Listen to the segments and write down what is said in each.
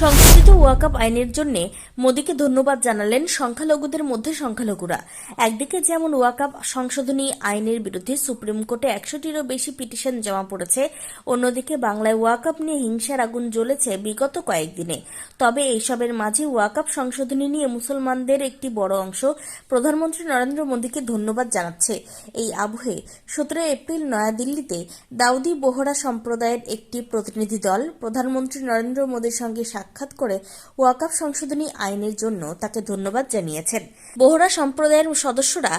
সংশোধিত ওয়াকআপ আইনের জন্য মোদীকে ধন্যবাদ জানালেন সংখ্যালঘুদের মধ্যে সংখ্যালঘুরা। একদিকে যেমন ওয়াকআপ সংশোধনী আইনের বিরুদ্ধে সুপ্রিম কোর্টে একশোটিরও বেশি পিটিশন জমা পড়েছে, অন্যদিকে বাংলায় ওয়াকআপ নিয়ে হিংসার আগুন জ্বলেছে বিগত কয়েকদিনে। তবে এইসবের মাঝে ওয়াকআপ সংশোধনী নিয়ে মুসলমানদের একটি বড় অংশ প্রধানমন্ত্রী নরেন্দ্র মোদীকে ধন্যবাদ জানাচ্ছে। এই আবহে সতেরো এপ্রিল নয়াদিল্লিতে দাউদি বোহরা সম্প্রদায়ের একটি প্রতিনিধি দল প্রধানমন্ত্রী নরেন্দ্র মোদীর সঙ্গে সাক্ষাৎ করে ওয়াকআপ সংশোধনী আইনের জন্য তাকে ধন্যবাদ জানিয়েছেন। বোহরা সম্প্রদায়ের সদস্যরা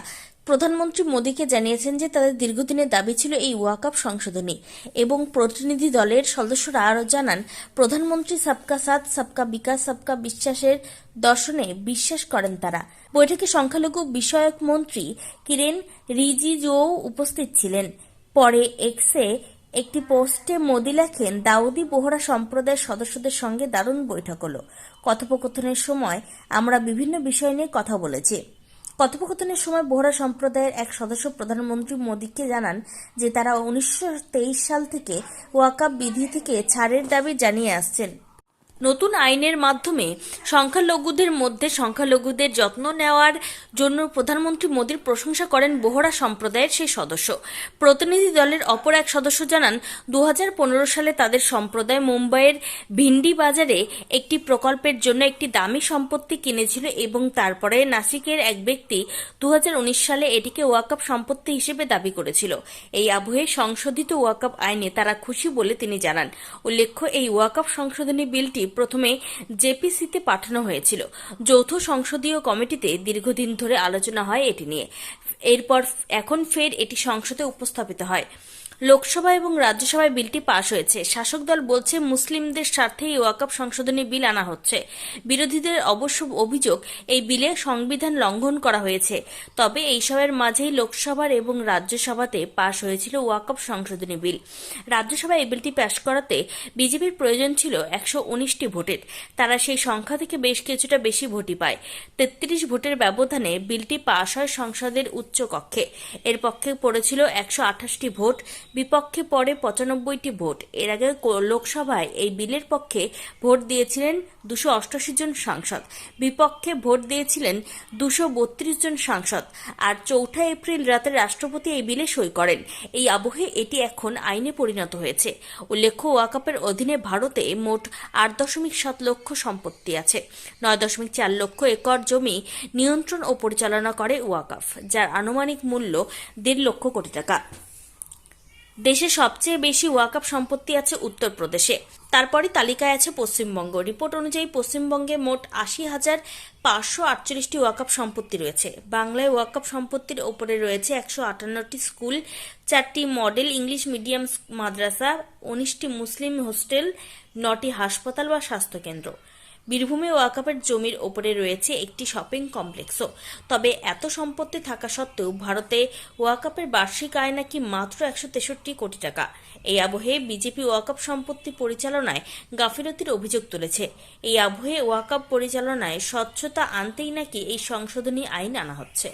প্রধানমন্ত্রী মোদীকে জানিয়েছেন যে তাদের দীর্ঘদিনের দাবি ছিল এই ওয়াকআপ সংশোধনী এবং প্রতিনিধি দলের সদস্যরা আরও জানান, প্রধানমন্ত্রী সবকা সাথ, সবকা বিকাশ, সবকা বিশ্বাসের দর্শনে বিশ্বাস করেন তারা। বৈঠকে সংখ্যালঘু বিষয়ক মন্ত্রী কিরেন রিজিজুও উপস্থিত ছিলেন। পরে এক্সে একটি পোস্টে মোদি লেখেন, দাউদি বোহরা সম্প্রদায়ের সদস্যদের সঙ্গে দারুণ বৈঠক হলো। কথোপকথনের সময় আমরা বিভিন্ন বিষয় নিয়ে কথা বলেছি। কথোপকথনের সময় বোহরা সম্প্রদায়ের এক সদস্য প্রধানমন্ত্রী মোদীকে জানান যে, তারা উনিশশো তেইশ সাল থেকে ওয়াকাপ বিধি থেকে ছাড়ের দাবি জানিয়ে আসছেন। নতুন আইনের মাধ্যমে সংখ্যালঘুদের মধ্যে সংখ্যালঘুদের যত্ন নেওয়ার জন্য প্রধানমন্ত্রী মোদীর প্রশংসা করেন বোহরা সম্প্রদায়ের সেই সদস্য। প্রতিনিধি দলের অপর এক সদস্য জানান দু হাজার পনেরো সালে তাদের সম্প্রদায় মুম্বাইয়ের ভিন্ডি বাজারে একটি প্রকল্পের জন্য একটি দামি সম্পত্তি কিনেছিল এবং তারপরে নাসিকের এক ব্যক্তি দু হাজার উনিশ সালে এটিকে ওয়াকআপ সম্পত্তি হিসেবে দাবি করেছিল। এই আবহে সংশোধিত ওয়াকআপ আইনে তারা খুশি বলে তিনি জানান। উল্লেখ্য, এই ওয়াকআপ সংশোধনী বিলটি প্রথমে জেপিসিতে পাঠানো হয়েছিল। যৌথ সংসদীয় কমিটিতে দীর্ঘদিন ধরে আলোচনা হয় এটি নিয়ে। এরপর এখন ফের এটি সংসদে উপস্থাপিত হয়। লোকসভা এবং রাজ্যসভায় বিলটি পাশ হয়েছে। শাসক দল বলছে, মুসলিমদের স্বার্থেই ওয়াকআপ সংশোধনী বিল আনা হচ্ছে। বিরোধীদের অবশ্য অভিযোগ, এই বিলে সংবিধান লঙ্ঘন করা হয়েছে। তবে এইসবের মাঝেই লোকসভার এবং রাজ্যসভাতে পাশ হয়েছিল ওয়াকআপ সংশোধনী বিল। রাজ্যসভায় এই বিলটি পাশ করাতে বিজেপির প্রয়োজন ছিল একশো উনিশটি ভোটের। তারা সেই সংখ্যা থেকে বেশ কিছুটা বেশি ভোটই পায়। তেত্রিশ ভোটের ব্যবধানে বিলটি পাশ হয় সংসদের উচ্চ কক্ষে এর পক্ষে পড়েছিল একশো আঠাশটি ভোট বিপক্ষে পড়ে পঁচানব্বইটি ভোট। এর আগে লোকসভায় এই বিলের পক্ষে ভোট দিয়েছিলেন দুশো অষ্টাশি জন সাংসদ। বিপক্ষে ভোট দিয়েছিলেন দুশো বত্রিশ জন সাংসদ। আর চৌঠা এপ্রিল রাতে রাষ্ট্রপতি এই বিলে সই করেন। এই আবহে এটি এখন আইনে পরিণত হয়েছে। উল্লেখ্য, ওয়াকাপের অধীনে ভারতে মোট আট দশমিক সাত লক্ষ সম্পত্তি আছে। নয় দশমিক চার লক্ষ একর জমি নিয়ন্ত্রণ ও পরিচালনা করে ওয়াকাফ, যার আনুমানিক মূল্য দেড় লক্ষ কোটি টাকা। দেশে সবচেয়ে বেশি ওয়াকআপ সম্পত্তি আছে উত্তরপ্রদেশে। তারপরে তালিকায় আছে পশ্চিমবঙ্গ। রিপোর্ট অনুযায়ী পশ্চিমবঙ্গে মোট আশি হাজার পাঁচশো আটচল্লিশটি ওয়াকআপ সম্পত্তি রয়েছে। বাংলায় ওয়াকআপ সম্পত্তির ওপরে রয়েছে একশো আটান্নটি স্কুল, চারটি মডেল, ইংলিশ মিডিয়াম মাদ্রাসা, উনিশটি মুসলিম হোস্টেল, নটি হাসপাতাল বা স্বাস্থ্যকেন্দ্র। বীরভূমে ওয়াকাপের জমির ওপরে রয়েছে একটি শপিং কমপ্লেক্সও। তবে এত সম্পত্তি থাকা সত্ত্বেও ভারতে ওয়াকাপের বার্ষিক আয় নাকি মাত্র একশো তেষট্টি কোটি টাকা। এই আবহে বিজেপি ওয়াকাপ সম্পত্তি পরিচালনায় গাফিলতির অভিযোগ তুলেছে। এই আবহে ওয়াকাপ পরিচালনায় স্বচ্ছতা আনতেই নাকি এই সংশোধনী আইন আনা হচ্ছে।